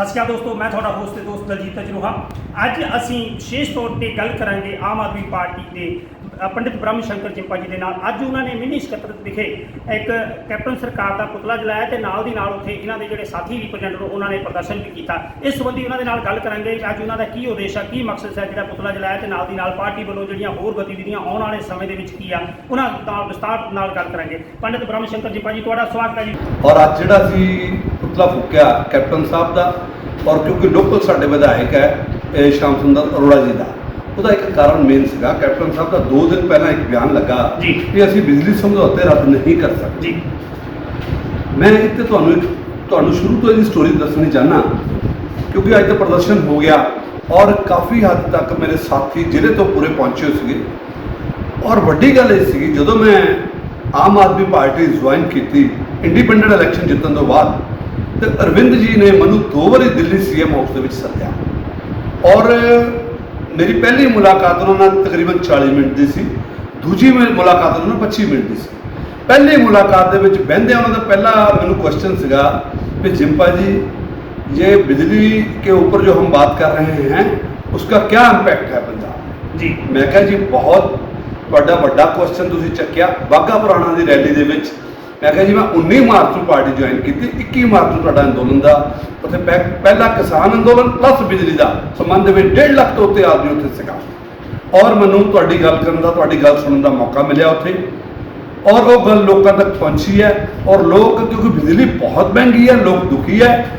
ਸਤਿ ਸ਼੍ਰੀ ਅਕਾਲ ਦੋਸਤੋ, ਮੈਂ ਤੁਹਾਡਾ ਹੋਸਟ ਤੇ ਦੋਸਤ ਦਲਜੀਤ ਅਜਰੋਹਾ ਅੱਜ ਅਸੀਂ ਵਿਸ਼ੇਸ਼ ਤੌਰ ਤੇ ਗੱਲ ਕਰਾਂਗੇ ਆਮ ਆਦਮੀ ਪਾਰਟੀ ਦੇ ਪੰਡਿਤ ਬ੍ਰਹਮ ਸ਼ੰਕਰ ਚਿੰਪਾ ਜੀ ਦੇ ਨਾਲ। ਅੱਜ ਉਹਨਾਂ ਨੇ ਮਿੰਨੀ ਸਕੱਤਰ ਵਿਖੇ ਇੱਕ ਕੈਪਟਨ ਸਰਕਾਰ ਦਾ ਪੁਤਲਾ ਜਲਾਇਆ ਤੇ ਨਾਲ ਦੀ ਨਾਲ ਉੱਥੇ ਇਹਨਾਂ ਦੇ ਜਿਹੜੇ ਸਾਥੀ ਰਿਪਰੈਜ਼ੈਂਟੇਟਿਵ ਉਹਨਾਂ ਨੇ ਪ੍ਰਦਰਸ਼ਨ ਵੀ ਕੀਤਾ। ਇਸ ਸੰਬੰਧੀ ਉਹਨਾਂ ਦੇ ਨਾਲ ਗੱਲ ਕਰਾਂਗੇ ਅੱਜ ਉਹਨਾਂ ਦਾ ਕੀ ਉਦੇਸ਼ ਆ, ਕੀ ਮਕਸਦ ਹੈ ਜਿਹੜਾ ਪੁਤਲਾ ਜਲਾਇਆ ਤੇ ਨਾਲ ਦੀ ਨਾਲ ਪਾਰਟੀ ਵੱਲੋਂ ਜਿਹੜੀਆਂ ਹੋਰ ਗਤੀਵਿਧੀਆਂ ਆਉਣ ਵਾਲੇ ਸਮੇਂ ਦੇ ਵਿੱਚ ਕੀ ਆ, ਉਹਨਾਂ ਦਾ ਵਿਸਤਾਰ ਨਾਲ ਗੱਲ ਕਰਾਂਗੇ। ਪੰਡਿਤ ਬ੍ਰਹਮ ਸ਼ੰਕਰ ਚਿੰਪਾ ਜੀ ਤੁਹਾਡਾ ਸਵਾਗਤ ਹੈ ਜੀ। ਔਰ ਅੱਜ ਜਿਹੜਾ ਸੀ ਪੁਤਲਾ ਫੂਕਿਆ ਕੈਪਟਨ ਸਾਹਿਬ ਦਾ, ਔਰ ਕਿਉਂਕਿ ਲੋਕਲ ਸਾਡੇ ਵਿਧਾਇਕ ਹੈ ਸ਼ਾਮ ਸੁੰਦਰ ਅਰੋੜਾ ਜੀ ਦਾ। ਉਹਦਾ ਇੱਕ ਕਾਰਨ ਮੇਨ ਸੀਗਾ ਕੈਪਟਨ ਸਾਹਿਬ ਦਾ 2 ਦਿਨ ਪਹਿਲਾਂ ਇੱਕ ਬਿਆਨ ਲੱਗਾ ਜੀ। ਕਿ ਅਸੀਂ ਬਿਜਲੀ ਸਮਝੌਤੇ ਰੱਦ ਨਹੀਂ ਕਰ ਸਕਦੇ। ਜੀ। ਮੈਂ ਇੱਥੇ ਤੁਹਾਨੂੰ ਇੱਕ ਤੁਹਾਨੂੰ ਸ਼ੁਰੂ ਤੋਂ ਇਹਦੀ ਸਟੋਰੀ ਦੱਸਣੀ ਚਾਹਨਾ ਕਿਉਂਕਿ ਅੱਜ ਤਾਂ ਪ੍ਰਦਰਸ਼ਨ ਹੋ ਗਿਆ ਔਰ ਕਾਫੀ ਹੱਦ ਤੱਕ ਮੇਰੇ ਸਾਥੀ ਜ਼ਿਲ੍ਹੇ ਤੋਂ ਪੂਰੇ ਪਹੁੰਚੇ ਸੀਗੇ। ਔਰ ਵੱਡੀ ਗੱਲ ਇਹ ਸੀਗੀ ਜਦੋਂ ਮੈਂ ਆਮ ਆਦਮੀ ਪਾਰਟੀ ਜੁਆਇਨ ਕੀਤੀ ਇੰਡੀਪੈਂਡੈਂਟ ਇਲੈਕਸ਼ਨ ਜਿੱਤਣ ਤੋਂ ਬਾਅਦ ਤੇ ਅਰਵਿੰਦ ਜੀ ਨੇ ਮੈਨੂੰ ਦੋ ਵਾਰੀ ਦਿੱਲੀ ਸੀਐਮ ਹਾਊਸ ਦੇ ਵਿੱਚ ਸੱਦਿਆ। ਔਰ ਮੇਰੀ ਪਹਿਲੀ ਮੁਲਾਕਾਤ ਉਹਨਾਂ ਨਾਲ ਤਕਰੀਬਨ 40 ਮਿੰਟ ਦੀ ਸੀ ਦੂਜੀ ਮੇਰੀ ਮੁਲਾਕਾਤ ਉਹਨਾਂ ਨਾਲ 25 ਮਿੰਟ ਦੀ ਸੀ ਪਹਿਲੀ ਮੁਲਾਕਾਤ ਦੇ ਵਿੱਚ ਬਹਿੰਦੇ ਉਹਨਾਂ ਦਾ ਪਹਿਲਾ ਮੈਨੂੰ ਕੁਐਸਚਨ ਸੀਗਾ कि जिम्पा जी ये बिजली के ऊपर जो हम बात कर रहे हैं उसका क्या इम्पैक्ट है पंजाब ਜੀ ਮੈਂ ਕਿਹਾ ਜੀ ਬਹੁਤ ਵੱਡਾ ਵੱਡਾ ਕੁਐਸਚਨ ਤੁਸੀਂ ਚੱਕਿਆ ਬਾਗਾ ਪੁਰਾਣਾ ਦੀ ਰੈਲੀ ਦੇ ਵਿੱਚ ਮੈਂ ਕਿਹਾ ਜੀ, ਮੈਂ 19 ਮਾਰਚ ਨੂੰ ਪਾਰਟੀ ਜੁਆਇਨ ਕੀਤੀ 21 ਮਾਰਚ ਨੂੰ ਤੁਹਾਡਾ ਅੰਦੋਲਨ ਦਾ। ਉੱਥੇ ਪਹਿ- ਪਹਿਲਾ ਕਿਸਾਨ ਅੰਦੋਲਨ ਪਲੱਸ ਬਿਜਲੀ ਦਾ। ਸੰਬੰਧ ਵਿੱਚ 1.5 ਲੱਖ ਤੋਂ ਉੱਤੇ ਆਦਮੀ ਉੱਥੇ ਸੀਗਾ। ਔਰ ਮੈਨੂੰ ਤੁਹਾਡੀ ਗੱਲ ਕਰਨ ਦਾ, ਤੁਹਾਡੀ ਗੱਲ ਸੁਣਨ ਦਾ ਮੌਕਾ ਮਿਲਿਆ ਉੱਥੇ। ਔਰ ਉਹ ਗੱਲ ਲੋਕਾਂ ਤੱਕ ਪਹੁੰਚੀ ਹੈ। ਔਰ ਲੋਕ, ਕਿਉਂਕਿ ਬਿਜਲੀ ਬਹੁਤ ਮਹਿੰਗੀ ਹੈ, ਲੋਕ ਦੁਖੀ ਹੈ।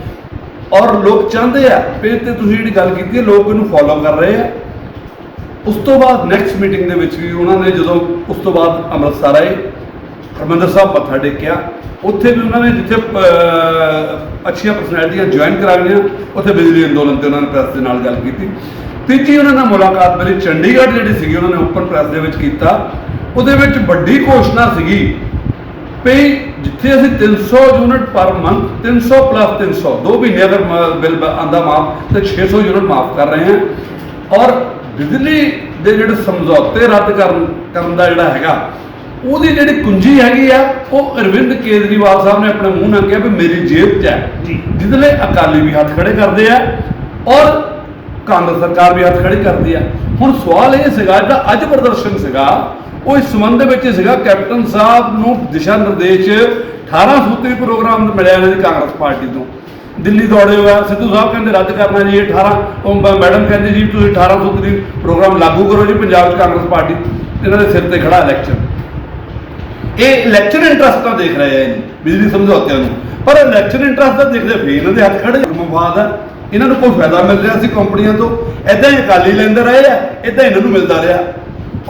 ਔਰ ਲੋਕ ਚਾਹੁੰਦੇ ਆ ਵੀ ਤੇ ਤੁਸੀਂ ਜਿਹੜੀ ਗੱਲ ਕੀਤੀ ਹੈ, ਲੋਕ ਇਹਨੂੰ ਫੋਲੋ ਕਰ ਰਹੇ ਆ। ਉਸ ਤੋਂ ਬਾਅਦ ਨੈਕਸਟ ਮੀਟਿੰਗ ਦੇ ਵਿੱਚ ਵੀ ਉਹਨਾਂ ਨੇ ਜਦੋਂ ਉਸ ਤੋਂ ਬਾਅਦ ਅੰਮ੍ਰਿਤਸਰ ਆਏ ਹਰਮੰਦਰ ਸਾਹਿਬ ਮੱਥਾ ਟੇਕਿਆ। ਉੱਥੇ ਵੀ ਉਹਨਾਂ ਨੇ ਜਿੱਥੇ ਅੱਛੀਆਂ ਪਰਸਨੈਲਿਟੀਆਂ ਜੁਆਇਨ ਕਰਾਉਣੀਆਂ ਉੱਥੇ ਬਿਜਲੀ ਅੰਦੋਲਨ ਤੇ ਉਹਨਾਂ ਨੇ ਪ੍ਰੈਸ ਦੇ ਨਾਲ ਗੱਲ ਕੀਤੀ। ਤੀਜੀ ਉਹਨਾਂ ਨਾਲ ਮੁਲਾਕਾਤ ਮੇਰੀ ਚੰਡੀਗੜ੍ਹ ਜਿਹੜੀ ਸੀਗੀ, ਉਹਨਾਂ ਨੇ ਓਪਨ ਪ੍ਰੈਸ ਦੇ ਵਿੱਚ ਕੀਤਾ। ਉਹਦੇ ਵਿੱਚ ਵੱਡੀ ਘੋਸ਼ਣਾ ਸੀਗੀ ਵੀ ਜਿੱਥੇ ਅਸੀਂ 300 ਯੂਨਿਟ ਪਰ ਮੰਥ 300 ਪਲੱਸ 300 ਦੋ ਮਹੀਨੇ ਅਗਰ ਬਿੱਲ ਆਂਦਾ ਮਾਫ, ਤੇ 600 ਯੂਨਿਟ ਮਾਫ ਕਰ ਰਹੇ ਹਾਂ। ਔਰ ਬਿਜਲੀ ਦੇ ਜਿਹੜੇ ਸਮਝੌਤੇ ਰੱਦ ਕਰਨ ਕਰਨ ਦਾ ਜਿਹੜਾ ਹੈਗਾ ਉਹਦੀ ਜਿਹੜੀ ਕੁੰਜੀ ਹੈਗੀ ਆ ਉਹ ਅਰਵਿੰਦ ਕੇਜਰੀਵਾਲ ਸਾਹਿਬ ਨੇ ਆਪਣੇ ਮੂੰਹ ਨਾਲ ਕਿਹਾ ਵੀ ਮੇਰੀ ਜੇਬ 'ਚ ਹੈ। ਜਿਹਦੇ ਲਈ ਅਕਾਲੀ ਵੀ ਹੱਥ ਖੜੇ ਕਰਦੇ ਆ ਔਰ ਕਾਂਗਰਸ ਸਰਕਾਰ ਵੀ ਹੱਥ ਖੜੀ ਕਰਦੀ ਆ। ਹੁਣ ਸਵਾਲ ਇਹ ਸੀਗਾ ਜਿਹੜਾ ਅੱਜ ਪ੍ਰਦਰਸ਼ਨ ਸੀਗਾ ਉਹ ਇਸ ਸੰਬੰਧ ਵਿੱਚ ਸੀਗਾ ਕੈਪਟਨ ਸਾਹਿਬ ਨੂੰ ਦਿਸ਼ਾ ਨਿਰਦੇਸ਼ 18 ਸੂਤਰੀ ਪ੍ਰੋਗਰਾਮ ਮਿਲਿਆ ਇਹਨਾਂ ਦੀ ਕਾਂਗਰਸ ਪਾਰਟੀ ਤੋਂ। ਦਿੱਲੀ ਦੌੜੇ ਹੋਇਆ ਸਿੱਧੂ ਸਾਹਿਬ ਕਹਿੰਦੇ ਰੱਦ ਕਰਨਾ ਜੀ ਇਹ 18 ਉਹ ਮ- ਮੈਡਮ ਕਹਿੰਦੇ ਜੀ ਤੁਸੀਂ 18 ਸੂਤਰੀ ਪ੍ਰੋਗਰਾਮ ਲਾਗੂ ਕਰੋ ਜੀ ਪੰਜਾਬ 'ਚ ਕਾਂਗਰਸ ਪਾਰਟੀ ਇਹਨਾਂ ਦੇ ਸਿਰ ਤੇ ਖੜਾ ਇਲੈਕਸ਼ਨ ਇਹ ਇਲੈਕਸ਼ਨ ਇੰਟਰਸਟ ਤਾਂ ਦੇਖ ਰਹੇ ਆ ਜੀ ਬਿਜਲੀ ਸਮਝੌਤਿਆਂ ਨੂੰ। ਪਰ ਇਲੈਕਸ਼ਨ ਇੰਟਰਸਟ ਤਾਂ ਦੇਖਦੇ ਫੇਰ ਇਹਨਾਂ ਦੇ ਹੱਥ ਖੜੇ ਮਵਾਦ ਆ। ਇਹਨਾਂ ਨੂੰ ਕੋਈ ਫਾਇਦਾ ਮਿਲ ਰਿਹਾ ਸੀ ਕੰਪਨੀਆਂ ਤੋਂ? ਐਦਾਂ ਹੀ ਅਕਾਲੀ ਲੈਂਦੇ ਰਹੇ ਆ ਐਦਾਂ ਇਹਨਾਂ ਨੂੰ ਮਿਲਦਾ ਰਿਹਾ।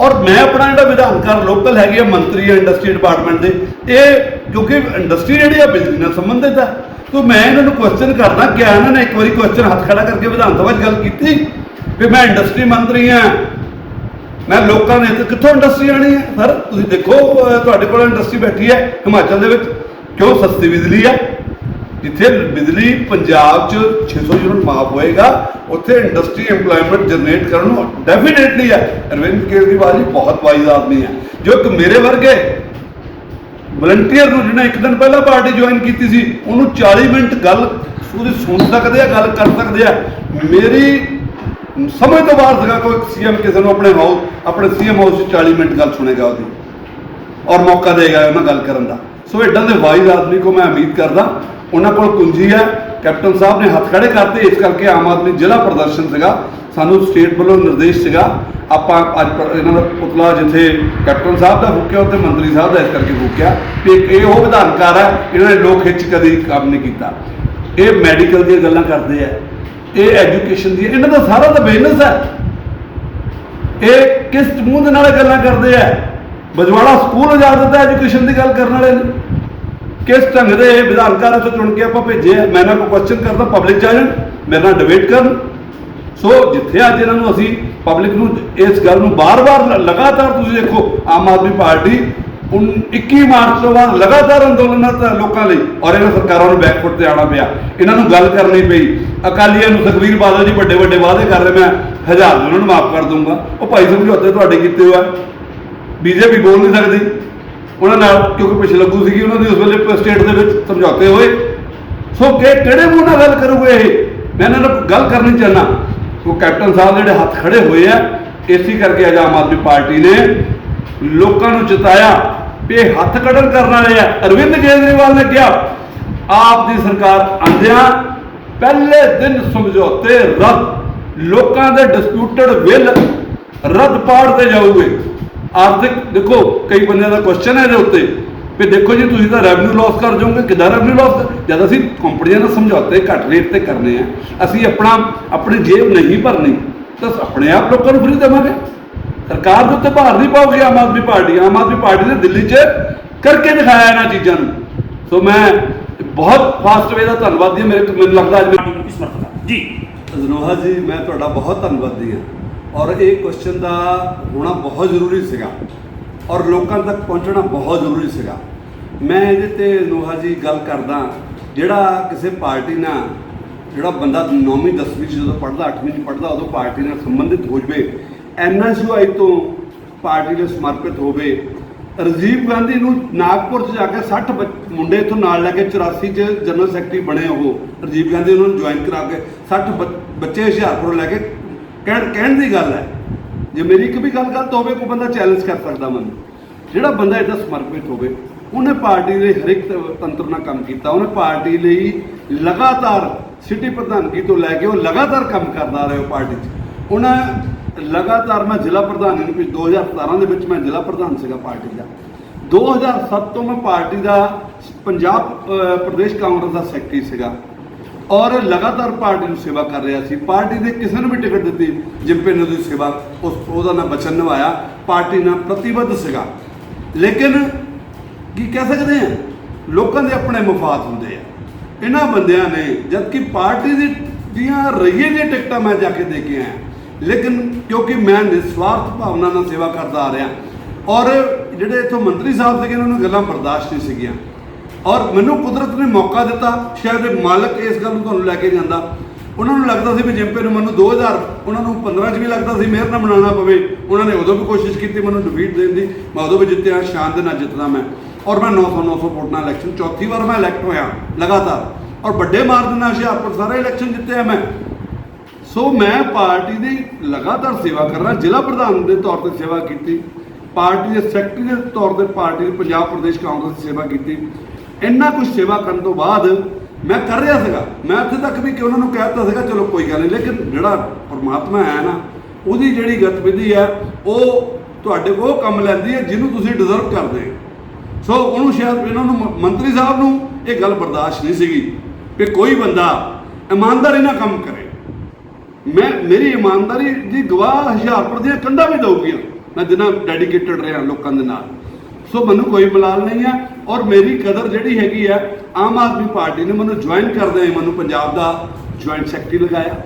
ਔਰ ਮੈਂ ਆਪਣਾ ਜਿਹੜਾ ਵਿਧਾਨਕਾਰ ਲੋਕਲ ਹੈਗੇ ਆ, ਮੰਤਰੀ ਆ ਇੰਡਸਟਰੀ ਡਿਪਾਰਟਮੈਂਟ ਦੇ, ਇਹ ਜੋ ਕਿ ਇੰਡਸਟਰੀ ਜਿਹੜੀ ਆ, ਬਿਜਲੀ ਨਾਲ ਸੰਬੰਧਿਤ ਆ। ਤੋ ਮੈਂ ਇਹਨਾਂ ਨੂੰ ਕੁਐਸਚਨ ਕਰਦਾ ਕਿ ਇਹਨਾਂ ਨੇ ਇੱਕ ਵਾਰੀ ਕੁਐਸਚਨ ਹੱਥ ਖੜਾ ਕਰਕੇ ਵਿਧਾਨ ਸਭਾ 'ਚ ਗੱਲ ਕੀਤੀ? ਵੀ ਮੈਂ ਇੰਡਸਟਰੀ ਮੰਤਰੀ ਆ ਮੈਂ ਲੋਕਾਂ ਨੇ ਇੱਥੇ ਕਿੱਥੋਂ ਇੰਡਸਟਰੀ ਆਣੀ ਹੈ? ਸਰ, ਤੁਸੀਂ ਦੇਖੋ ਤੁਹਾਡੇ ਕੋਲ ਇੰਡਸਟਰੀ ਬੈਠੀ ਹੈ ਹਿਮਾਚਲ ਦੇ ਵਿੱਚ। ਕਿਉਂ? ਸਸਤੀ ਬਿਜਲੀ ਹੈ। ਜਿੱਥੇ ਬਿਜਲੀ ਪੰਜਾਬ 'ਚ 600 ਯੂਨਿਟ ਮਾਫ ਹੋਏਗਾ, ਉੱਥੇ ਇੰਡਸਟਰੀ ਏਮਪਲੋਇਮੈਂਟ ਜਨਰੇਟ ਕਰਨ ਨੂੰ ਡੈਫੀਨੇਟਲੀ ਹੈ। ਅਰਵਿੰਦ ਕੇਜਰੀਵਾਲ ਜੀ ਬਹੁਤ ਵਾਈਜ਼ ਆਦਮੀ ਹੈ। ਜੋ ਇੱਕ ਮੇਰੇ ਵਰਗੇ ਵਲੰਟੀਅਰ ਨੂੰ ਜਿਹਨੇ ਇੱਕ ਦਿਨ ਪਹਿਲਾਂ ਪਾਰਟੀ ਜੁਆਇਨ ਕੀਤੀ ਸੀ, ਉਹਨੂੰ 40 ਮਿੰਟ ਗੱਲ ਉਹਦੀ ਸੁਣ ਸਕਦੇ ਆ, ਗੱਲ ਕਰ ਸਕਦੇ ਆ। ਮੇਰੀ ਸਮਝ ਤੋਂ ਬਾਹਰ ਸੀਗਾ ਕੋਈ ਸੀਐਮ ਕਿਸੇ ਨੂੰ ਆਪਣੇ ਹਾਊਸ ਆਪਣੇ ਸੀਐਮ ਹਾਊਸ 'ਚ 40 ਮਿੰਟ ਗੱਲ ਸੁਣੇਗਾ ਉਹਦੀ। ਔਰ ਮੌਕਾ ਦੇਗਾ ਉਹਨਾਂ ਗੱਲ ਕਰਨ ਦਾ। ਸੋ ਇਦਾਂ ਦੇ ਵਾਈਜ਼ ਆਦਮੀ ਕੋ ਮੈਂ ਉਮੀਦ ਕਰਦਾ, ਉਹਨਾਂ ਕੋਲ ਕੁੰਜੀ ਹੈ। ਕੈਪਟਨ ਸਾਹਿਬ ਨੇ ਹੱਥ ਖੜੇ ਕਰਤੇ, ਇਸ ਕਰਕੇ ਆਮ ਆਦਮੀ ਜ਼ਿਲ੍ਹਾ ਪ੍ਰਦਰਸ਼ਨ ਸੀਗਾ, ਸਾਨੂੰ ਸਟੇਟ ਵੱਲੋਂ ਨਿਰਦੇਸ਼ ਸੀਗਾ, ਆਪਾਂ ਅੱਜ ਇਹਨਾਂ ਦਾ ਪੁਤਲਾ ਜਿੱਥੇ ਕੈਪਟਨ ਸਾਹਿਬ ਦਾ ਫੂਕਿਆ, ਉੱਥੇ ਮੰਤਰੀ ਸਾਹਿਬ ਦਾ ਇਸ ਕਰਕੇ ਫੂਕਿਆ ਕਿ ਇਹ ਉਹ ਵਿਧਾਨਕਾਰ ਹੈ ਇਹਨਾਂ ਨੇ ਲੋਕ ਖਿੱਚ ਕਦੀ ਕੰਮ ਨਹੀਂ ਕੀਤਾ। ਇਹ ਮੈਡੀਕਲ ਦੀਆਂ ਗੱਲਾਂ ਕਰਦੇ ਆ। ਇਹ ਐਜੂਕੇਸ਼ਨ ਦੀ, ਇਹਨਾਂ ਦਾ ਸਾਰਾ ਤਾਂ ਬਿਜ਼ਨਸ ਹੈ। ਇਹ ਕਿਸ ਮੂੰਹ ਦੇ ਨਾਲ ਗੱਲਾਂ ਕਰਦੇ ਆ? ਬਜਵਾੜਾ ਸਕੂਲ ਉਜਾੜ ਦਿੱਤਾ ਐਜੂਕੇਸ਼ਨ ਦੀ ਗੱਲ ਕਰਨ ਵਾਲੇ ਨੇ। ਕਿਸ ਢੰਗ ਦੇ ਇਹ ਵਿਧਾਨਕਾਰ ਤੋਂ ਚੁਣ ਕੇ ਆਪਾਂ ਭੇਜੇ ਆ? ਮੈਂ ਇਹਨਾਂ ਕੋਲ ਕੁਐਸਚਨ ਕਰਦਾ ਪਬਲਿਕ ਜਾਣ। ਮੇਰੇ ਨਾਲ ਡਿਬੇਟ ਕਰਨ। ਸੋ ਜਿੱਥੇ ਅੱਜ ਇਹਨਾਂ ਨੂੰ ਅਸੀਂ ਪਬਲਿਕ ਨੂੰ ਇਸ ਗੱਲ ਨੂੰ ਬਾਰ-ਬਾਰ ਲਗਾਤਾਰ ਤੁਸੀਂ ਦੇਖੋ, ਆਮ ਆਦਮੀ ਪਾਰਟੀ ਉਨ 21 ਮਾਰਚ ਤੋਂ ਬਾਅਦ ਲਗਾਤਾਰ ਅੰਦੋਲਨਾਂ ਲੋਕਾਂ ਲਈ ਔਰ ਇਹਨਾਂ ਸਰਕਾਰਾਂ ਨੂੰ ਬੈਕਫੁੱਟ ਤੇ ਆਉਣਾ ਪਿਆ। ਇਹਨਾਂ ਨੂੰ ਗੱਲ ਕਰਨੀ ਪਈ। ਅਕਾਲੀਆਂ ਨੂੰ ਸੁਖਬੀਰ ਬਾਦਲ ਜੀ ਵੱਡੇ ਵੱਡੇ ਵਾਅਦੇ ਕਰ ਰਹੇ ਮੈਂ ਹਜ਼ਾਰ ਉਹਨਾਂ ਨੂੰ ਮਾਫ ਕਰ ਦੂੰਗਾ ਉਹ ਭਾਈ ਸਮਝੌਤੇ ਤੁਹਾਡੇ ਕੀਤੇ ਹੋਆ ਬੀਜੇਪੀ ਬੋਲ ਨਹੀਂ ਸਕਦੀ। ਉਹਨਾਂ ਨਾਲ, ਕਿਉਂਕਿ ਪਿਛ ਲੱਗੂ ਸੀਗੀ ਉਹਨਾਂ ਦੀ, ਉਸ ਵੇਲੇ ਸਟੇਟ ਦੇ ਵਿੱਚ ਸਮਝੌਤੇ ਹੋਏ। ਸੋ ਕਿ ਕਿਹੜੇ ਮੂੰਹ ਨਾਲ ਗੱਲ ਕਰੂਗੇ ਇਹ? ਮੈਂ ਇਹਨਾਂ ਨਾਲ ਗੱਲ ਕਰਨੀ ਚਾਹਨਾ ਉਹ ਕੈਪਟਨ ਸਾਹਿਬ ਜਿਹੜੇ ਹੱਥ ਖੜੇ ਹੋਏ ਆ, ਇਸੇ ਕਰਕੇ ਅੱਜ ਆਮ ਆਦਮੀ ਪਾਰਟੀ ਨੇ ਲੋਕਾਂ ਨੂੰ ਜਿਤਾਇਆ। ਵੀ ਹੱਥ ਕੱਢਣ ਕਰਨ ਵਾਲੇ ਆ। ਅਰਵਿੰਦ ਕੇਜਰੀਵਾਲ ਨੇ ਕਿਹਾ, ਆਪ ਦੀ ਸਰਕਾਰ ਆਂਦਿਆਂ ਪਹਿਲੇ ਦਿਨ ਸਮਝੌਤੇ ਰੱਦ। ਲੋਕਾਂ ਦੇ ਡਿਸਪਿਊਟਡ ਵਿਲ ਰੱਦ ਪਾੜ ਤੇ ਜਾਊਗੇ। ਆਰਥਿਕ, ਦੇਖੋ, ਕਈ ਬੰਦਿਆਂ ਦਾ ਕੁਐਸਚਨ ਹੈ ਇਹਦੇ ਉੱਤੇ ਵੀ ਦੇਖੋ ਜੀ, ਤੁਸੀਂ ਤਾਂ ਰੈਵਨਿਊ ਲਾਸ ਕਰ ਜਾਓਗੇ। ਕਿੱਦਾਂ ਰੈਵਨਿਊ ਲਾਸ ਜਦ ਅਸੀਂ ਕੰਪਨੀਆਂ ਨਾਲ ਸਮਝੌਤੇ ਘੱਟ ਰੇਟ ਤੇ ਕਰਨੇ ਆ, ਅਸੀਂ ਆਪਣਾ, ਆਪਣੀ ਜੇਬ ਨਹੀਂ ਭਰਨੀ, ਤਾਂ ਆਪਣੇ ਆਪ ਲੋਕਾਂ ਨੂੰ ਫਰੀ ਦੇਵਾਂਗੇ। ਸਰਕਾਰ ਦੇ ਉੱਤੇ ਭਾਰ ਨਹੀਂ ਪਾਉਗੀ ਆਮ ਆਦਮੀ ਪਾਰਟੀ। ਆਮ ਆਦਮੀ ਪਾਰਟੀ ਨੇ ਦਿੱਲੀ 'ਚ ਕਰਕੇ ਦਿਖਾਇਆ ਇਹਨਾਂ ਚੀਜ਼ਾਂ ਨੂੰ। ਸੋ ਮੈਂ ਬਹੁਤ ਫਾਸਟ ਵੇ ਦਾ ਧੰਨਵਾਦੀ ਹਾਂ ਮੇਰੇ ਮੈਨੂੰ ਲੱਗਦਾ ਅੱਜ ਪਾਰਟੀ ਨੂੰ ਕਿਸ ਮਰਤਬਾ ਜੀ। ਜ਼ਨੋਹਾ ਜੀ ਮੈਂ ਤੁਹਾਡਾ ਬਹੁਤ ਧੰਨਵਾਦੀ ਹਾਂ। ਔਰ ਇਹ ਕੁਐਸਚਨ ਦਾ ਹੋਣਾ ਬਹੁਤ ਜ਼ਰੂਰੀ ਸੀਗਾ। ਔਰ ਲੋਕਾਂ ਤੱਕ ਪਹੁੰਚਣਾ ਬਹੁਤ ਜ਼ਰੂਰੀ ਸੀਗਾ। ਮੈਂ ਇਹਦੇ ਤੇ ਜ਼ਨੋਹਾ ਜੀ ਗੱਲ ਕਰਦਾ ਜਿਹੜਾ ਕਿਸੇ ਪਾਰਟੀ ਨਾਲ ਜਿਹੜਾ ਬੰਦਾ 9ਵੀਂ 10ਵੀਂ 'ਚ ਜਦੋਂ ਪੜ੍ਹਦਾ 8ਵੀਂ 'ਚ ਪੜ੍ਹਦਾ ਉਦੋਂ ਪਾਰਟੀ ਨਾਲ ਸੰਬੰਧਿਤ ਹੋ ਜਵੇ ਐਨਐਸਯੂਆਈ ਤੋਂ ਪਾਰਟੀ ਦੇ ਸਮਰਪਿਤ ਹੋਵੇ ਰਾਜੀਵ ਗਾਂਧੀ ਨੂੰ ਨਾਗਪੁਰ 'ਚ ਜਾ ਕੇ 60 ਬੱਚ- ਮੁੰਡੇ ਤੋਂ ਨਾਲ ਲੈ ਕੇ 84 'ਚ ਜਨਰਲ ਸੈਕਟਰੀ ਬਣੇ ਉਹ। ਰਾਜੀਵ ਗਾਂਧੀ ਉਹਨਾਂ ਨੂੰ ਜੁਆਇਨ ਕਰਾ ਕੇ 60 ਬੱਚ- ਬੱਚੇ ਹੁਸ਼ਿਆਰਪੁਰ ਲੈ ਕੇ ਕਹਿਣ ਕਹਿਣ ਦੀ ਗੱਲ ਹੈ। ਜੇ ਮੇਰੀ ਇੱਕ ਵੀ ਗੱਲ ਗਲਤ ਹੋਵੇ, ਕੋਈ ਬੰਦਾ ਚੈਲੰਜ ਕਰ ਸਕਦਾ ਮੈਨੂੰ। ਜਿਹੜਾ ਬੰਦਾ ਇਦਾਂ ਸਮਰਪਿਤ ਹੋਵੇ, ਉਹਨੇ ਪਾਰਟੀ ਦੇ ਹਰ ਇੱਕ ਤੰਤਰ ਨਾਲ ਕੰਮ ਕੀਤਾ। ਉਹਨੇ ਪਾਰਟੀ ਲਈ ਲਗਾਤਾਰ ਸਿਟੀ ਪ੍ਰਧਾਨਗੀ ਤੋਂ ਲੈ ਕੇ ਉਹ ਲਗਾਤਾਰ ਕੰਮ ਕਰਦਾ ਰਿਹਾ ਉਹ ਪਾਰਟੀ 'ਚ। ਉਹਨਾਂ ਲਗਾਤਾਰ ਮੈਂ ਜ਼ਿਲ੍ਹਾ ਪ੍ਰਧਾਨ ਨੂੰ ਵੀ 2017 ਦੇ ਵਿੱਚ ਮੈਂ ਜ਼ਿਲ੍ਹਾ ਪ੍ਰਧਾਨ ਸੀਗਾ ਪਾਰਟੀ ਦਾ। 2007 ਤੋਂ ਮੈਂ ਪਾਰਟੀ ਦਾ ਪੰਜਾਬ ਪ੍ਰਦੇਸ਼ ਕਾਂਗਰਸ ਦਾ ਸੈਕਟਰੀ ਸੀਗਾ। ਔਰ ਲਗਾਤਾਰ ਪਾਰਟੀ ਨੂੰ ਸੇਵਾ ਕਰ ਰਿਹਾ ਸੀ। ਪਾਰਟੀ ਦੇ ਕਿਸੇ ਨੂੰ ਵੀ ਟਿਕਟ ਦਿੱਤੀ ਜਿੰਪੇ ਨੂੰ ਉਹਦੀ ਸੇਵਾ, ਉਸ, ਉਹਦਾ ਨਾ ਬਚਨ ਨਿਭਾਇਆ। ਪਾਰਟੀ ਨਾਲ ਪ੍ਰਤੀਬੱਧ ਸੀਗਾ। ਲੇਕਿਨ ਕੀ ਕਹਿ ਸਕਦੇ ਆ ਲੋਕਾਂ ਦੇ ਆਪਣੇ ਮਫਾਦ ਹੁੰਦੇ ਆ। ਇਹਨਾਂ ਬੰਦਿਆਂ ਨੇ ਜਦਕਿ ਪਾਰਟੀ ਦੀ, ਦੀਆਂ ਰਹੀਏ ਦੀਆਂ ਟਿਕਟਾਂ ਮੈਂ ਜਾ ਕੇ ਦੇ ਕੇ ਆਇਆ। ਲੇਕਿਨ ਕਿਉਂਕਿ ਮੈਂ ਨਿਸਵਾਰਥ ਭਾਵਨਾ ਨਾਲ ਸੇਵਾ ਕਰਦਾ ਆ ਰਿਹਾ, ਔਰ ਜਿਹੜੇ ਇਥੋਂ ਮੰਤਰੀ ਸਾਹਿਬ ਸੀਗੇ, ਉਹਨਾਂ ਨੂੰ ਗੱਲਾਂ ਬਰਦਾਸ਼ਤ ਨਹੀਂ ਸੀਗੀਆਂ। ਔਰ ਮੈਨੂੰ ਕੁਦਰਤ ਨੇ ਮੌਕਾ ਦਿੱਤਾ, ਸ਼ਾਇਦ ਇਹ ਮਾਲਕ ਇਸ ਗੱਲ ਨੂੰ ਤੁਹਾਨੂੰ ਲੈ ਕੇ ਜਾਂਦਾ। ਉਹਨਾਂ ਨੂੰ ਲੱਗਦਾ ਸੀ ਵੀ ਜਿੰਪੇ ਨੂੰ ਮੈਨੂੰ 2000 ਉਹਨਾਂ ਨੂੰ 15 ਚ ਵੀ ਲੱਗਦਾ ਸੀ ਮਿਹਰ ਨਾਲ ਬਣਾਉਣਾ ਪਵੇ। ਉਹਨਾਂ ਨੇ ਉਦੋਂ ਵੀ ਕੋਸ਼ਿਸ਼ ਕੀਤੀ, ਮੈਨੂੰ ਡਿਫੀਟ ਦੇਣ ਦੀ। ਮੈਂ ਉਦੋਂ ਵੀ ਜਿੱਤਿਆ, ਸ਼ਾਨ ਦੇ ਨਾਲ ਜਿੱਤਦਾ ਮੈਂ। ਔਰ ਮੈਂ 900 900 ਵੋਟ ਨਾਲ ਇਲੈਕਸ਼ਨ ਚੌਥੀ ਵਾਰ ਮੈਂ ਇਲੈਕਟ ਹੋਇਆ, ਲਗਾਤਾਰ। ਔਰ ਵੱਡੇ ਮਾਰਜਨ ਨਾਲ ਹੁਸ਼ਿਆਰਪੁਰ ਸਾਰੇ ਇਲੈਕਸ਼ਨ ਜਿੱਤਿਆ ਮੈਂ। ਸੋ ਮੈਂ ਪਾਰਟੀ ਦੀ ਲਗਾਤਾਰ ਸੇਵਾ ਕਰ ਜ਼ਿਲ੍ਹਾ ਪ੍ਰਧਾਨ ਦੇ ਤੌਰ ਤੇ ਸੇਵਾ ਕੀਤੀ, ਪਾਰਟੀ ਦੇ ਸੈਕਟਰੀ ਦੇ ਤੌਰ ਤੇ ਪਾਰਟੀ ਦੀ ਪੰਜਾਬ ਪ੍ਰਦੇਸ਼ ਕਾਂਗਰਸ ਦੀ ਸੇਵਾ ਕੀਤੀ। ਇੰਨਾ ਕੁਝ ਸੇਵਾ ਕਰਨ ਤੋਂ ਬਾਅਦ ਮੈਂ ਕਰ ਰਿਹਾ ਸੀਗਾ। ਮੈਂ ਇੱਥੇ ਤੱਕ ਵੀ ਕਿ ਉਹਨਾਂ ਨੂੰ ਕਹਿ ਦਿੱਤਾ ਸੀਗਾ, ਚਲੋ ਕੋਈ ਗੱਲ ਨਹੀਂ, ਲੇਕਿਨ ਜਿਹੜਾ ਪਰਮਾਤਮਾ ਹੈ ਨਾ, ਉਹਦੀ ਜਿਹੜੀ ਗਤੀਵਿਧੀ ਹੈ, ਉਹ ਤੁਹਾਡੇ ਕੋਲ ਉਹ ਕੰਮ ਲੈਂਦੀ ਹੈ, ਜਿਹਨੂੰ ਤੁਸੀਂ ਡਿਜ਼ਰਵ ਕਰਦੇ ਸੋ ਉਹਨੂੰ ਸ਼ਾਇਦ ਇਹਨਾਂ ਨੂੰ ਮੰਤਰੀ ਸਾਹਿਬ ਨੂੰ ਇਹ ਗੱਲ ਬਰਦਾਸ਼ਤ ਨਹੀਂ ਸੀਗੀ ਕਿ ਕੋਈ ਬੰਦਾ ਇਮਾਨਦਾਰੀ ਨਾਲ ਕੰਮ ਕਰੇ। ਮੈਂ ਮੇਰੀ ਇਮਾਨਦਾਰੀ ਦੀ ਗਵਾਹ ਹੁਸ਼ਿਆਰਪੁਰ ਦੀਆਂ ਕੰਧਾਂ ਵੀ ਦਊਗੀਆਂ। ਮੈਂ ਜਿੰਨਾ ਡੈਡੀਕੇਟਡ ਰਿਹਾ ਲੋਕਾਂ ਦੇ ਨਾਲ। ਸੋ ਮੈਨੂੰ ਕੋਈ ਮਲਾਲ ਨਹੀਂ ਹੈ ਔਰ ਮੇਰੀ ਕਦਰ ਜਿਹੜੀ ਹੈਗੀ ਆ ਆਮ ਆਦਮੀ ਪਾਰਟੀ ਨੇ ਮੈਨੂੰ ਜੁਆਇਨ ਕਰਦੇ ਮੈਨੂੰ ਪੰਜਾਬ ਦਾ ਜੁਆਇੰਟ ਸੈਕਟਰੀ ਲਗਾਇਆ।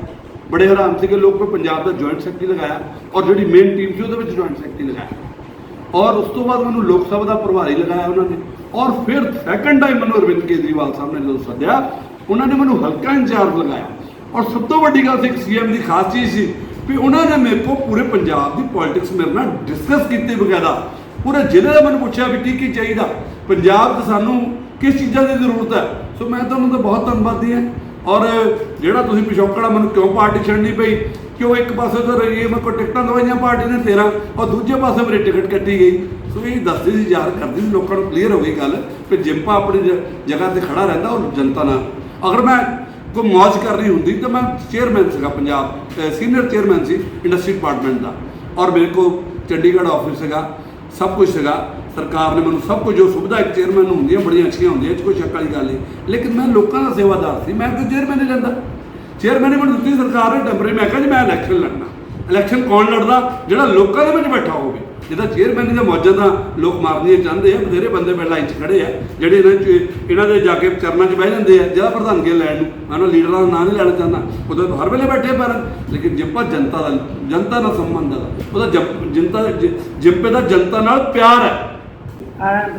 ਬੜੇ ਹੈਰਾਨ ਸੀਗੇ ਲੋਕ ਕਿ ਪੰਜਾਬ ਦਾ ਜੁਆਇੰਟ ਸੈਕਟਰੀ ਲਗਾਇਆ ਔਰ ਜਿਹੜੀ ਮੇਨ ਟੀਮ ਸੀ ਉਹਦੇ ਵਿੱਚ ਜੁਆਇੰਟ ਸੈਕਟਰੀ ਲਗਾਇਆ। ਔਰ ਉਸ ਤੋਂ ਬਾਅਦ ਮੈਨੂੰ ਲੋਕ ਸਭਾ ਦਾ ਪ੍ਰਭਾਰੀ ਲਗਾਇਆ ਉਹਨਾਂ ਨੇ। ਔਰ ਫਿਰ ਸੈਕੰਡ ਟਾਈਮ ਮੈਨੂੰ ਅਰਵਿੰਦ ਕੇਜਰੀਵਾਲ ਸਾਹਿਬ ਨੇ ਜਦੋਂ ਸੱਦਿਆ, ਉਹਨਾਂ ਨੇ ਮੈਨੂੰ ਹਲਕਾ ਇੰਚਾਰਜ ਲਗਾਇਆ। ਔਰ ਸਭ ਤੋਂ ਵੱਡੀ ਗੱਲ ਸੀ ਇੱਕ ਸੀਐਮ ਦੀ ਖਾਸ ਚੀਜ਼ ਸੀ ਵੀ ਉਹਨਾਂ ਨੇ ਮੇਰੇ ਕੋਲ ਪੂਰੇ ਪੰਜਾਬ ਦੀ ਪੋਲਿਟਿਕਸ ਮੇਰੇ ਨਾਲ ਡਿਸਕਸ ਕੀਤੀ ਬਗੈਰਾ ਪੂਰੇ ਜ਼ਿਲ੍ਹੇ ਦਾ ਮੈਨੂੰ ਪੁੱਛਿਆ ਵੀ ਕੀ ਕੀ ਚਾਹੀਦਾ। ਪੰਜਾਬ 'ਚ ਸਾਨੂੰ ਕਿਸ ਚੀਜ਼ਾਂ ਦੀ ਜ਼ਰੂਰਤ ਹੈ? ਸੋ ਮੈਂ ਤੁਹਾਨੂੰ ਤਾਂ ਬਹੁਤ ਧੰਨਵਾਦੀ ਹਾਂ। ਔਰ ਜਿਹੜਾ ਤੁਸੀਂ ਪਿਛੋਕੜਾ ਮੈਨੂੰ ਕਿਉਂ ਪਾਰਟੀ ਛੱਡਣੀ ਪਈ? ਕਿਉਂ ਇੱਕ ਪਾਸੇ ਤਾਂ ਰਹੀ ਮੈਂ ਕੋਈ ਟਿਕਟਾਂ ਦਵਾਈਆਂ ਪਾਰਟੀ ਨੇ 13 ਔਰ ਦੂਜੇ ਪਾਸੇ ਮੇਰੀ ਟਿਕਟ ਕੱਟੀ ਗਈ। ਸੋ ਇਹ ਦੱਸਦੀ ਸੀ ਯਾਰ ਕਰਦੀ ਸੀ, ਲੋਕਾਂ ਨੂੰ ਕਲੀਅਰ ਹੋ ਗਈ ਗੱਲ ਕਿ ਜਿੰਪਾ ਆਪਣੀ ਜ- ਜਗ੍ਹਾ ਤੇ ਖੜਾ ਰਹਿੰਦਾ ਔਰ ਜਨਤਾ ਨਾਲ। ਅਗਰ ਮੈਂ ਕੋਈ ਮੌਜ ਕਰਨੀ ਹੁੰਦੀ, ਤਾਂ ਮੈਂ ਚੇਅਰਮੈਨ ਸੀਗਾ ਪੰਜਾਬ ਸੀਨੀਅਰ ਚੇਅਰਮੈਨ ਸੀ ਇੰਡਸਟਰੀ ਡਿਪਾਰਟਮੈਂਟ ਦਾ। ਔਰ ਮੇਰੇ ਕੋਲ ਚੰਡੀਗੜ੍ਹ ਆਫਿਸ ਸੀਗਾ, ਸਭ ਕੁਝ ਸੀਗਾ। ਸਰਕਾਰ ਨੇ ਮੈਨੂੰ ਸਭ ਕੁਝ ਜੋ ਸੁਵਿਧਾ ਇੱਕ ਚੇਅਰਮੈਨ ਨੂੰ ਹੁੰਦੀਆਂ, ਬੜੀਆਂ ਅੱਛੀਆਂ ਹੁੰਦੀਆਂ, ਇਹ 'ਚ ਕੋਈ ਸ਼ੱਕ ਵਾਲੀ ਗੱਲ ਨਹੀਂ। ਲੇਕਿਨ ਮੈਂ ਲੋਕਾਂ ਦਾ ਸੇਵਾਦਾਰ ਸੀ, ਮੈਂ ਕੋਈ ਚੇਅਰਮੈਨ ਨਹੀਂ ਲੈਂਦਾ? ਚੇਅਰਮੈਨ ਨੇ ਮੈਨੂੰ ਦਿੱਤੀ ਸਰਕਾਰ ਨੇ ਟੈਂਪਰੇਰੀ ਮੈਂ ਕਿਹਾ ਜੀ ਮੈਂ ਇਲੈਕਸ਼ਨ ਲੜਨਾ। ਇਲੈਕਸ਼ਨ ਕੌਣ ਲੜਦਾ? ਜਿਹੜਾ ਲੋਕਾਂ ਦੇ ਵਿੱਚ ਬੈਠਾ ਹੋਵੇ। ਜਿਹਦਾ ਚੇਅਰਮੈਨ ਦੇ ਮੌਜਾਂ ਦਾ ਲੋਕ ਮਾਰਨੀਆਂ ਚਾਹੁੰਦੇ ਆ, ਬਥੇਰੇ ਬੰਦੇ ਮੈਂ ਲਾਈਨ 'ਚ ਖੜੇ ਆ, ਜਿਹੜੇ ਇਹਨਾਂ 'ਚ, ਇਹਨਾਂ ਦੇ ਜਾ ਕੇ ਚਰਨਾਂ 'ਚ ਬਹਿ ਜਾਂਦੇ ਆ ਜਿਹੜਾ ਪ੍ਰਧਾਨਗੀ ਲੈਣ ਨੂੰ। ਮੈਂ ਉਹਨਾਂ ਲੀਡਰਾਂ ਦਾ ਨਾਂ ਨਹੀਂ ਲੈਣਾ ਚਾਹੁੰਦਾ। ਉਹਦੇ ਹਰ ਵੇਲੇ ਬੈਠੇ ਪਰ ਲੇਕਿਨ ਜਿੰਪਾ ਜਨਤਾ ਦਾ, ਜਨਤਾ ਨਾਲ ਸੰਬੰਧ ਹੈ ਉਹਦਾ ਜੰਪ- ਜਨਤਾ ਜਿੰਪੇ ਦਾ ਜਨਤਾ ਨਾਲ ਪਿਆਰ ਹੈ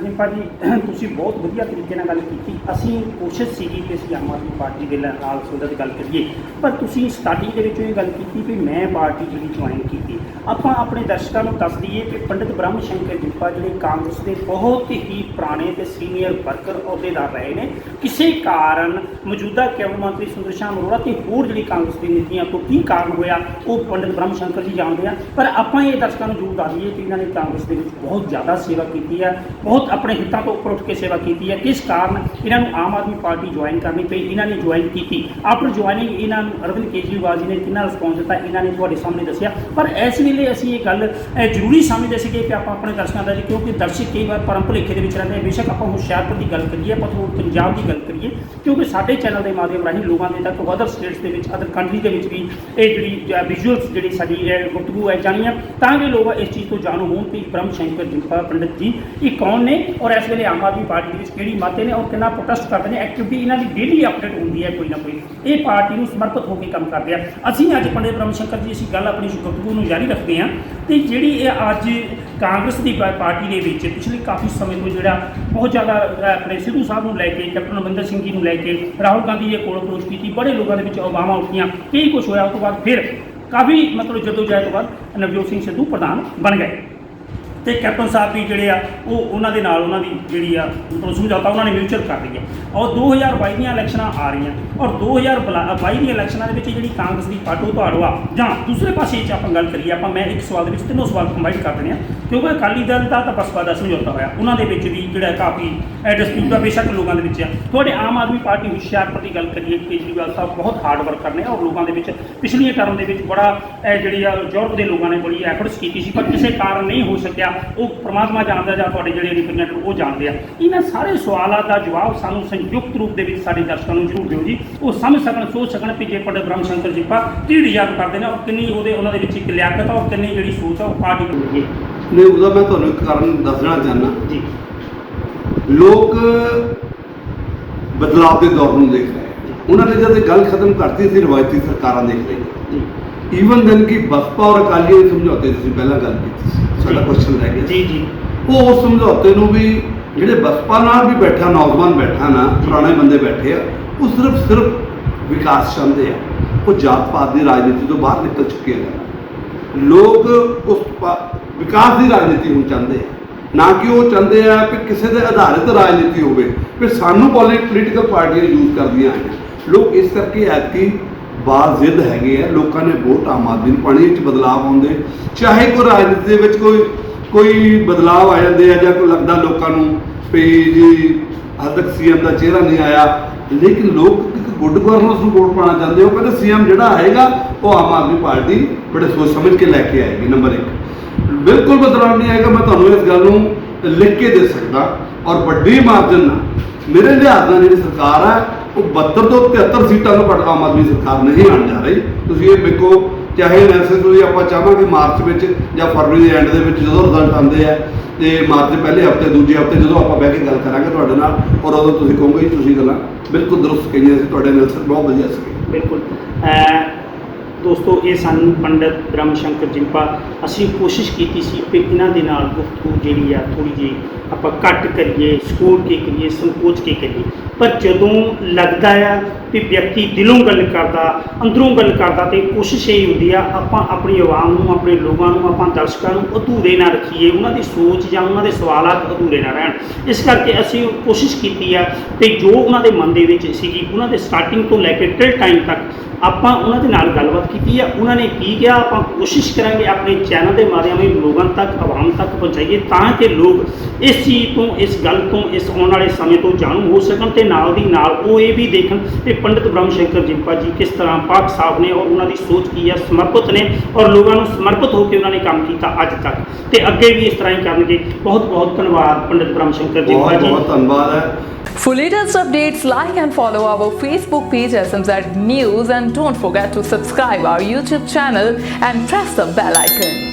ਜਿੰਪਾ ਜੀ ਤੁਸੀਂ ਬਹੁਤ ਵਧੀਆ ਤਰੀਕੇ ਨਾਲ ਗੱਲ ਕੀਤੀ। ਅਸੀਂ ਕੋਸ਼ਿਸ਼ ਸੀਗੀ ਕਿ ਅਸੀਂ ਆਮ ਆਦਮੀ ਪਾਰਟੀ ਦੇ ਨਾਲ ਨਾਲ ਸੰਬੰਧਿਤ ਗੱਲ ਕਰੀਏ, ਪਰ ਤੁਸੀਂ ਸਟਾਰਟਿੰਗ ਦੇ ਵਿੱਚੋਂ ਇਹ ਗੱਲ ਕੀਤੀ ਕਿ ਮੈਂ ਪਾਰਟੀ ਜਿਹੜੀ ਜੁਆਇਨ ਕੀਤੀ। ਆਪਾਂ ਆਪਣੇ ਦਰਸ਼ਕਾਂ ਨੂੰ ਦੱਸ ਦਈਏ ਕਿ ਪੰਡਿਤ ਬ੍ਰਹਮ ਸ਼ੰਕਰ ਜਿੰਪਾ ਜਿਹੜੇ ਕਾਂਗਰਸ ਦੇ ਬਹੁਤ ਹੀ ਪੁਰਾਣੇ ਤੇ ਸੀਨੀਅਰ ਵਰਕਰ ਅਹੁਦੇਦਾਰ ਰਹੇ ਨੇ। ਕਿਸੇ ਕਾਰਨ ਮੌਜੂਦਾ ਕੈਬਨਿਟ ਮੰਤਰੀ ਸੁੰਦਰ ਸ਼ਾਮ ਅਰੋੜਾ ਤੇ ਹੋਰ ਜਿਹੜੀ ਕਾਂਗਰਸ ਦੀ ਨੀਤੀਆਂ ਤੋਂ ਕੀ ਕਾਰਨ ਹੋਇਆ, ਉਹ ਪੰਡਿਤ ਬ੍ਰਹਮ ਸ਼ੰਕਰ ਜੀ ਜਾਣਦੇ ਆ। ਪਰ ਆਪਾਂ ਇਹ ਦਰਸ਼ਕਾਂ ਨੂੰ ਜ਼ਰੂਰ ਦੱਸ ਦਈਏ ਕਿ ਇਹਨਾਂ ਨੇ ਕਾਂਗਰਸ ਦੇ ਵਿੱਚ ਬਹੁਤ ਜ਼ਿਆਦਾ ਸੇਵਾ ਕੀਤੀ ਹੈ ਬਹੁਤ ਆਪਣੇ ਹਿੱਤਾਂ ਤੋਂ ਉੱਪਰ ਉੱਠ ਕੇ ਸੇਵਾ ਕੀਤੀ ਹੈ। ਕਿਸ ਕਾਰਨ ਇਹਨਾਂ ਨੂੰ ਆਮ ਆਦਮੀ ਪਾਰਟੀ ਜੁਆਇਨ ਕਰਨੀ ਪਈ? ਇਹਨਾਂ ਨੇ ਜੁਆਇਨ ਕੀਤੀ। ਆਫਟਰ ਜੁਆਇਨਿੰਗ ਇਹਨਾਂ ਨੂੰ ਅਰਵਿੰਦ ਕੇਜਰੀਵਾਲ ਜੀ ਨੇ ਕਿੰਨਾ ਰਿਸਪੌਂਸ ਦਿੱਤਾ? ਇਹਨਾਂ ਨੇ ਤੁਹਾਡੇ ਸਾਹਮਣੇ ਦੱਸਿਆ। ਪਰ ਇਸ ਵੇਲੇ ਅਸੀਂ ਇਹ ਗੱਲ ਜ਼ਰੂਰੀ ਸਮਝਦੇ ਸੀਗੇ ਕਿ ਆਪਾਂ ਆਪਣੇ ਦਰਸ਼ਕਾਂ ਦਾ ਜੀ, ਕਿਉਂਕਿ ਦਰਸ਼ਕ ਕਈ ਵਾਰ ਪਰਮ ਭੁਲੇਖੇ ਦੇ ਵਿੱਚ ਰਹਿੰਦੇ ਆ। ਬੇਸ਼ੱਕ ਆਪਾਂ ਹੁਸ਼ਿਆਰਪੁਰ ਦੀ ਗੱਲ ਕਰੀਏ, ਆਪਾਂ ਥੋੜ੍ਹਾ ਪੰਜਾਬ ਦੀ ਗੱਲ ਕਰੀਏ, ਕਿਉਂਕਿ ਸਾਡੇ ਚੈਨਲ ਦੇ ਮਾਧਿਅਮ ਰਾਹੀਂ ਲੋਕਾਂ ਦੇ ਤੱਕ ਅਦਰ ਸਟੇਟਸ ਦੇ ਵਿੱਚ ਅਦਰ ਕੰਟਰੀ ਦੇ ਵਿੱਚ ਵੀ ਇਹ ਜਿਹੜੀ ਵਿਜ਼ੂਅਲਸ ਜਿਹੜੀ ਸਾਡੀ, ਇਹ ਗੁਫ਼ਤਗੂ ਹੈ, ਜਾਣੀਆਂ। ਤਾਂ ਕਿ ਲੋਕ ਇਸ ਚੀਜ਼ ਤੋਂ ਜਾਣੂ ਹੋਣ ਕਿ ਬ੍ਰਹਮ ਸ਼ੰਕਰ ਜਿੰਪਾ ਪੰਡਿਤ ਜੀ, ਇੱਕ ਕੌਣ ਨੇ ਔਰ ਇਸ ਵੇਲੇ ਆਮ ਆਦਮੀ ਪਾਰਟੀ ਦੇ ਵਿੱਚ ਕਿਹੜੀ ਮਾਤੇ ਨੇ ਔਰ ਕਿੰਨਾ ਪ੍ਰੋਟੈਸਟ ਕਰਦੇ ਨੇ ਐਕਟੀਵਿਟੀ ਇਹਨਾਂ ਦੀ ਡੇਲੀ ਅਪਡੇਟ ਹੁੰਦੀ ਹੈ ਕੋਈ ਨਾ ਕੋਈ। ਇਹ ਪਾਰਟੀ ਨੂੰ ਸਮਰਪਿਤ ਹੋ ਕੇ ਕੰਮ ਕਰਦੇ ਆ। ਅਸੀਂ ਅੱਜ ਪੰਡਿਤ ਬ੍ਰਹਮ ਸ਼ੰਕਰ ਜੀ, ਅਸੀਂ ਗੱਲ ਆਪਣੀ ਗੁਫ਼ਤਗੂ ਨੂੰ ਜਾਰੀ ਰੱਖਦੇ ਹਾਂ ਤੇ ਜਿਹੜੀ ਇਹ ਅੱਜ ਕਾਂਗਰਸ ਦੀ ਪਾਰਟੀ ਦੇ ਵਿੱਚ ਪਿਛਲੇ ਕਾਫੀ ਸਮੇਂ ਤੋਂ ਜਿਹੜਾ ਬਹੁਤ ਜ਼ਿਆਦਾ ਆਪਣੇ ਸਿੱਧੂ ਸਾਹਿਬ ਨੂੰ ਲੈ ਕੇ, ਕੈਪਟਨ ਅਮਰਿੰਦਰ ਸਿੰਘ ਜੀ ਨੂੰ ਲੈ ਕੇ, ਰਾਹੁਲ ਗਾਂਧੀ ਦੇ ਕੋਲ ਅਪਰੋਚ ਕੀਤੀ, ਬੜੇ ਲੋਕਾਂ ਦੇ ਵਿੱਚ ਅਵਾਮਾਂ ਉੱਠੀਆਂ, ਕਈ ਕੁਝ ਹੋਇਆ, ਉਸ ਤੋਂ ਬਾਅਦ ਫਿਰ ਕਾਫੀ ਮਤਲਬ ਜਦੋਂ ਜਾਏ ਤੋਂ ਬਾਅਦ ਨਵਜੋਤ ਸਿੰਘ ਸਿੱਧੂ ਪ੍ਰਧਾਨ ਬਣ ਗਏ। ਤੇ ਕੈਪਟਨ ਸਾਹਿਬ ਵੀ ਜਿਹੜੇ ਆ, ਉਹ ਉਹਨਾਂ ਦੇ ਨਾਲ ਉਹਨਾਂ ਦੀ ਜਿਹੜੀ ਆ, ਮਤਲਬ ਸਮਝੌਤਾ ਉਹਨਾਂ ਨੇ ਮਿਊਚੁਅਲ ਕਰ ਲਈ ਹੈ ਔਰ 2022 ਦੀਆਂ ਇਲੈਕਸ਼ਨਾਂ ਆ ਰਹੀਆਂ ਔਰ 2022 ਦੀਆਂ ਇਲੈਕਸ਼ਨਾਂ ਦੇ ਵਿੱਚ ਜਿਹੜੀ ਕਾਂਗਰਸ ਦੀ ਪਾਟੋ ਧਾੜਵਾ ਜਾਂ ਦੂਸਰੇ ਪਾਸੇ 'ਚ ਆਪਾਂ ਗੱਲ ਕਰੀਏ, ਆਪਾਂ ਮੈਂ ਇੱਕ ਸਵਾਲ ਦੇ ਵਿੱਚ ਤਿੰਨੋਂ ਸਵਾਲ ਕੰਬਾਈਨ ਕਰ ਦਿੰਦੇ ਆ, ਕਿਉਂਕਿ ਅਕਾਲੀ ਦਲ ਦਾ ਤਾਂ ਬਸਪਾ ਦਾ ਸਮਝੌਤਾ ਹੋਇਆ। ਉਹਨਾਂ ਦੇ ਵਿੱਚ ਵੀ ਜਿਹੜਾ ਕਾਫੀ ਡਿਸਪਿਊਟ ਆ, ਬੇਸ਼ੱਕ ਲੋਕਾਂ ਦੇ ਵਿੱਚ ਆ। ਤੁਹਾਡੇ ਆਮ ਆਦਮੀ ਪਾਰਟੀ ਹੁਸ਼ਿਆਰਪੁਰ ਦੀ ਗੱਲ ਕਰੀਏ, ਕੇਜਰੀਵਾਲ ਸਾਹਿਬ ਬਹੁਤ ਹਾਰਡ ਵਰਕ ਕਰਨੇ ਔਰ ਲੋਕਾਂ ਦੇ ਵਿੱਚ ਪਿਛਲੀਆਂ ਟਰਮ ਦੇ ਵਿੱਚ ਬੜਾ ਜਿਹੜੀ ਆ ਯੂਰਪ ਦੇ ਲੋਕਾਂ ਨੇ ਬੜੀ ਐਫਰਟਸ ਕੀਤੀ ਸੀ, ਪਰ ਕਿਸੇ ਕਾਰਨ ਨਹੀਂ ਹੋ ਸਕਿਆ ਉਹ ਪ੍ਰਮਾਤਮਾ ਜਾਣਦਾ ਜਾਂ ਤੁਹਾਡੇ ਜਿਹੜੇ ਰਿਪਰੈਜ਼ੈਂਟੇਟਿਵ ਉਹ ਜਾਣਦੇ ਆ। ਇਹਨਾਂ ਸਾਰੇ ਸਵਾਲਾਂ ਦਾ ਜਵਾਬ ਸਾਨੂੰ ਸੰਯੁਕਤ ਰੂਪ ਦੇ ਵਿੱਚ ਸਾਡੇ ਦਰਸ਼ਕਾਂ ਨੂੰ ਜ਼ਰੂਰ ਦਿਓ ਜੀ। ਉਹ ਸਮਝ ਸਕਣ ਸੋਚ ਸਕਣ ਕਿ ਜੇ ਪੰਡਿਤ ਬ੍ਰਹਮ ਸ਼ੰਕਰ ਜੀ ਪਾ ਕੀ ਰਿਜ਼ਾਰਵ ਕਰਦੇ ਨੇ ਔਰ ਕਿੰਨੀ ਉਹਦੇ ਉਹਨਾਂ ਦੇ ਵਿੱਚ ਇੱਕ ਲਿਆਕਤ ਆ ਔਰ ਕਿੰਨੀ ਜਿਹੜੀ ਸੋਚ ਆ ਉਹ ਪਾਰਟੀ ਨੂੰ ਮਿਲੀ ਹੈ ਨਹੀਂ ਉਹਦਾ ਮੈਂ ਤੁਹਾਨੂੰ ਇੱਕ ਕਾਰਨ ਦੱਸਣਾ ਚਾਹੁੰਦਾ। ਜੀ। ਲੋਕ ਬਦਲਾਅ ਦੇ ਦੌਰ ਨੂੰ ਦੇਖ ਰਹੇ ਉਹਨਾਂ ਨੇ ਜਦ ਗੱਲ ਖਤਮ ਕਰਤੀ ਸੀ ਰਵਾਇਤੀ ਸਰਕਾਰਾਂ ਦੇਖ ਰਹੀਆਂ ਈਵਨ ਦਨ ਕਿ ਬਸਪਾ ਔਰ ਅਕਾਲੀ ਦੇ ਸਮਝੌਤੇ ਤੁਸੀਂ ਪਹਿਲਾਂ ਗੱਲ ਕੀਤੀ ਸੀ। ਸਾਡਾ। ਕੁਐਸਚਨ ਰਹਿ ਗਿਆ। ਜੀ ਜੀ। ਉਹ ਉਸ ਸਮਝੌਤੇ ਨੂੰ ਵੀ ਜਿਹੜੇ ਬਸਪਾ ਨਾਲ ਵੀ ਬੈਠਾ ਨੌਜਵਾਨ ਬੈਠਾ ਨਾ ਪੁਰਾਣੇ ਬੰਦੇ ਬੈਠੇ ਆ ਉਹ ਸਿਰਫ ਸਿਰਫ ਵਿਕਾਸ ਚਾਹੁੰਦੇ ਆ। ਉਹ ਜਾਤ ਪਾਤ ਦੀ ਰਾਜਨੀਤੀ ਤੋਂ ਬਾਹਰ ਨਿਕਲ ਚੁੱਕੇ ਆ। ਲੋਕ ਉਸ ਵਿਕਾਸ ਦੀ ਰਾਜਨੀਤੀ ਹੁਣ ਚਾਹੁੰਦੇ ਆ। ਨਾ ਕਿ ਉਹ ਚਾਹੁੰਦੇ ਆ ਕਿ ਕਿਸੇ ਦੇ ਆਧਾਰਿਤ ਰਾਜਨੀਤੀ ਹੋਵੇ। ਫਿਰ ਸਾਨੂੰ ਪੋਲੀਟੀਕਲ ਪਾਰਟੀਆਂ ਯੂਜ਼ ਕਰਦੀਆਂ ਆਈਆਂ ਲੋਕ ਇਸ ਕਰਕੇ ਐਤਕੀ ਬਾਜ਼ ਜ਼ਿੱਦ ਹੈਗੇ ਆ, ਲੋਕਾਂ ਨੇ ਵੋਟ ਆਮ ਆਦਮੀ ਨੂੰ ਪਾਣੀ ਵਿੱਚ ਬਦਲਾਅ ਆਉਂਦੇ। ਚਾਹੇ ਕੋਈ ਰਾਜਨੀਤੀ ਦੇ ਵਿੱਚ ਕੋਈ ਕੋਈ ਬਦਲਾਅ ਆ ਜਾਂਦੇ ਆ ਜਾਂ ਕੋਈ ਲੱਗਦਾ ਲੋਕਾਂ ਨੂੰ ਵੀ ਜੀ ਹਾਲ ਤੱਕ ਸੀਐਮ ਦਾ ਚਿਹਰਾ ਨਹੀਂ ਆਇਆ। ਲੇਕਿਨ ਲੋਕ ਇੱਕ ਗੁੱਡ ਗਵਰਨੈਂਸ ਨੂੰ ਵੋਟ ਪਾਉਣਾ ਚਾਹੁੰਦੇ ਉਹ ਕਹਿੰਦੇ ਸੀਐਮ ਜਿਹੜਾ ਆਏਗਾ, ਉਹ ਆਮ ਆਦਮੀ ਪਾਰਟੀ ਬੜੇ ਸੋਚ ਸਮਝ ਕੇ ਲੈ ਕੇ ਆਏਗੀ, ਨੰਬਰ 1 ਬਿਲਕੁਲ ਬਦਲਾਅ ਨਹੀਂ ਆਏਗਾ, ਮੈਂ ਤੁਹਾਨੂੰ ਇਸ ਗੱਲ ਨੂੰ ਲਿਖ ਕੇ ਦੇ ਸਕਦਾ। ਔਰ ਵੱਡੀ ਮਾਰਜਨ ਨਾਲ ਮੇਰੇ ਲਿਹਾਜ਼ ਨਾਲ ਜਿਹੜੀ ਸਰਕਾਰ ਹੈ ਉਹ 72 ਤੋਂ 73 ਸੀਟਾਂ ਨੂੰ ਪਰ ਆਮ ਆਦਮੀ ਸਰਕਾਰ ਨਹੀਂ ਆਣ ਜਾ ਰਹੀ। ਤੁਸੀਂ ਇਹ ਵੇਖੋ, ਚਾਹੇ ਐਨਾਲਿਸਿਸ ਤੁਸੀਂ ਆਪਾਂ ਚਾਹਾਂਗੇ ਮਾਰਚ ਵਿੱਚ ਜਾਂ ਫਰਵਰੀ ਦੇ ਐਂਡ ਦੇ ਵਿੱਚ ਜਦੋਂ ਰਿਜ਼ਲਟ ਆਉਂਦੇ ਆ, ਤੇ ਮਾਰਚ ਦੇ ਪਹਿਲੇ ਹਫ਼ਤੇ, ਦੂਜੇ ਹਫ਼ਤੇ ਜਦੋਂ ਆਪਾਂ ਬਹਿ ਕੇ ਗੱਲ ਕਰਾਂਗੇ ਤੁਹਾਡੇ ਨਾਲ, ਔਰ ਉਦੋਂ ਤੁਸੀਂ ਕਹੋਗੇ ਜੀ ਤੁਸੀਂ ਗੱਲਾਂ ਬਿਲਕੁਲ ਦਰੁਸਤ ਕਹੀਆਂ ਸੀ, ਤੁਹਾਡੇ ਐਨਾਲਿਸਿਸ ਬਹੁਤ ਵਧੀਆ ਸੀ। ਬਿਲਕੁਲ। ਦੋਸਤੋ, ਇਹ ਸਨ ਪੰਡਤ ਬ੍ਰਹਮ ਸ਼ੰਕਰ ਜਿੰਪਾ। ਅਸੀਂ ਕੋਸ਼ਿਸ਼ ਕੀਤੀ ਸੀ ਕਿ ਇਹਨਾਂ ਦੇ ਨਾਲ ਗੁਫ਼ਤਗੂ ਜਿਹੜੀ ਆ ਥੋੜੀ ਜਿਹੀ ਆਪਾਂ ਘੱਟ ਕਰੀਏ ਸਕੋਰ ਕੀ ਕਰੀਏ, ਸੰਕੋਚ ਕੀ ਕਰੀਏ। ਪਰ ਜਦੋਂ ਲੱਗਦਾ ਆ ਕਿ ਵਿਅਕਤੀ ਦਿਲੋਂ ਗੱਲ ਕਰਦਾ, ਅੰਦਰੋਂ ਗੱਲ ਕਰਦਾ, ਤੇ ਕੋਸ਼ਿਸ਼ ਇਹ ਹੁੰਦੀ ਆ, ਆਪਾਂ ਆਪਣੀ ਆਵਾਮ ਨੂੰ, ਆਪਣੇ ਲੋਕਾਂ ਨੂੰ, ਆਪਾਂ ਦਰਸ਼ਕਾਂ ਨੂੰ ਅਧੂਰੇ ਨਾ ਰੱਖੀਏ। ਉਹਨਾਂ ਦੀ ਸੋਚ ਜਾਂ ਉਹਨਾਂ ਦੇ ਸਵਾਲਾਤ ਅਧੂਰੇ ਨਾ ਰਹਿਣ। ਇਸ ਕਰਕੇ ਅਸੀਂ ਕੋਸ਼ਿਸ਼ ਕੀਤੀ ਆ ਕਿ ਜੋ ਉਹਨਾਂ ਦੇ ਮਨ ਦੇ ਵਿੱਚ ਸੀਗੀ, ਉਹਨਾਂ ਦੇ ਸਟਾਰਟਿੰਗ ਤੋਂ ਲੈ ਕੇ ਟਿਲ ਟਾਈਮ ਤੱਕ ਆਪਾਂ ਉਹਨਾਂ ਦੇ ਨਾਲ ਗੱਲਬਾਤ ਕੀਤੀ ਹੈ ਉਹਨਾਂ ਨੇ ਕੀ ਕਿਹਾ? ਆਪਾਂ ਕੋਸ਼ਿਸ਼ ਕਰਾਂਗੇ ਆਪਣੇ ਚੈਨਲ ਦੇ ਮਾਧਿਅਮ ਰਾਹੀਂ ਲੋਕਾਂ ਤੱਕ, ਆਵਾਮ ਤੱਕ ਪਹੁੰਚਾਈਏ ਤਾਂ ਕਿ ਲੋਕ ਇਸ ਚੀਜ਼ ਤੋਂ ਇਸ ਗੱਲ ਤੋਂ ਇਸ ਆਉਣ ਵਾਲੇ ਸਮੇਂ ਤੋਂ ਜਾਣੂ ਹੋ ਸਕਣ ਤੇ ਨਾਲ ਦੀ ਨਾਲ ਉਹ ਇਹ ਵੀ ਦੇਖਣ ਕਿ ਪੰਡਿਤ ਬ੍ਰਹਮ ਸ਼ੰਕਰ ਜਿੰਪਾ ਜੀ ਕਿਸ ਤਰ੍ਹਾਂ ਪਾਕ ਸਾਹਿਬ ਨੇ ਔਰ ਉਹਨਾਂ ਦੀ ਸੋਚ ਕੀ ਹੈ ਸਮਰਪਿਤ ਨੇ ਔਰ ਲੋਕਾਂ ਨੂੰ ਸਮਰਪਿਤ ਹੋ ਕੇ ਉਹਨਾਂ ਨੇ ਕੰਮ ਕੀਤਾ ਅੱਜ ਤੱਕ। ਤੇ ਅੱਗੇ ਵੀ ਇਸ ਤਰ੍ਹਾਂ ਹੀ ਕਰਨਗੇ। ਬਹੁਤ ਬਹੁਤ ਧੰਨਵਾਦ ਪੰਡਿਤ ਬ੍ਰਹਮ ਸ਼ੰਕਰ ਜਿੰਪਾ ਜੀ। ਬਹੁਤ ਧੰਨਵਾਦ ਹੈ। For latest updates, like and follow our Facebook page SMZ News and don't forget to subscribe our YouTube channel and press the bell icon.